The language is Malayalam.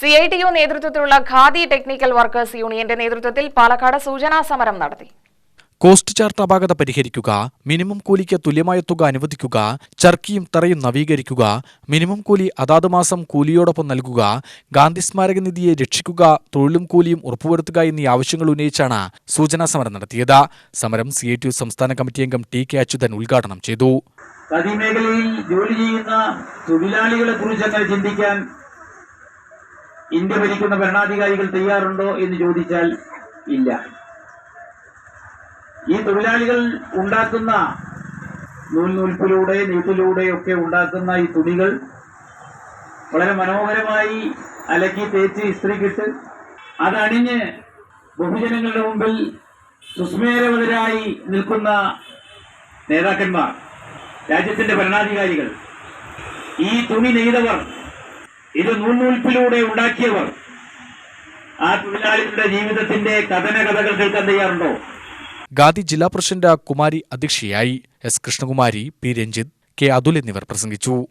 സി ഐ ടി യു നേതൃത്വത്തിലുള്ള ഖാദി ടെക്നിക്കൽ വർക്കേഴ്സ് യൂണിയന്റെ നേതൃത്വത്തിൽ പാലക്കാട് സൂചനാ സമരം നടത്തി. കോസ്റ്റ് ചാർട്ട് അപാകത പരിഹരിക്കുക മിനിമം കൂലിക്ക് തുല്യമായ തുക അനുവദിക്കുക ചർക്കിയും തറയും നവീകരിക്കുക മിനിമം കൂലി അതാത് മാസം കൂലിയോടൊപ്പം നൽകുക ഗാന്ധി സ്മാരക നിധിയെ രക്ഷിക്കുക തൊഴിലും കൂലിയും ഉറപ്പുവരുത്തുക എന്നീ ആവശ്യങ്ങൾ ഉന്നയിച്ചാണ് സൂചനാ സമരം നടത്തിയത്. സമരം സി ഐ ടി യു സംസ്ഥാന കമ്മിറ്റി അംഗം ടി കെ അച്യുതൻ ഉദ്ഘാടനം ചെയ്തു. മേഖലയിൽ ജോലി ചെയ്യുന്ന തൊഴിലാളികളെ കുറിച്ച് ചിന്തിക്കാൻ ഇന്ത്യ ഭരിക്കുന്ന ഭരണാധികാരികൾ തയ്യാറുണ്ടോ എന്ന് ചോദിച്ചാൽ ഇല്ല. ഈ തൊഴിലാളികൾ ഉണ്ടാക്കുന്ന നൂൽ നെയ്ത്തിലൂടെ ഒക്കെ ഉണ്ടാക്കുന്ന ഈ തുണികൾ വളരെ മനോഹരമായി അലക്കി തേച്ച് ഇസ്ത്രീക്കിട്ട് അതണിഞ്ഞ് ബഹുജനങ്ങളുടെ മുമ്പിൽ സുസ്മേരവതരായി നിൽക്കുന്ന നേതാക്കന്മാർ രാജ്യത്തിന്റെ ഭരണാധികാരികൾ. ഈ തുണി നെയ്തവർ ഇത് നൂൽനൂൽപ്പിലൂടെ ഉണ്ടാക്കിയവർ ആ തൊഴിലാളികളുടെ ജീവിതത്തിന്റെ കഥന കഥകൾ കേൾക്കാൻ തയ്യാറുണ്ടോ? ഗാന്ധി ജില്ലാ പ്രസിഡന്റ് കുമാരി അധ്യക്ഷയായി S Krishnakumari P Ranjith K Athul എന്നിവർ പ്രസംഗിച്ചു.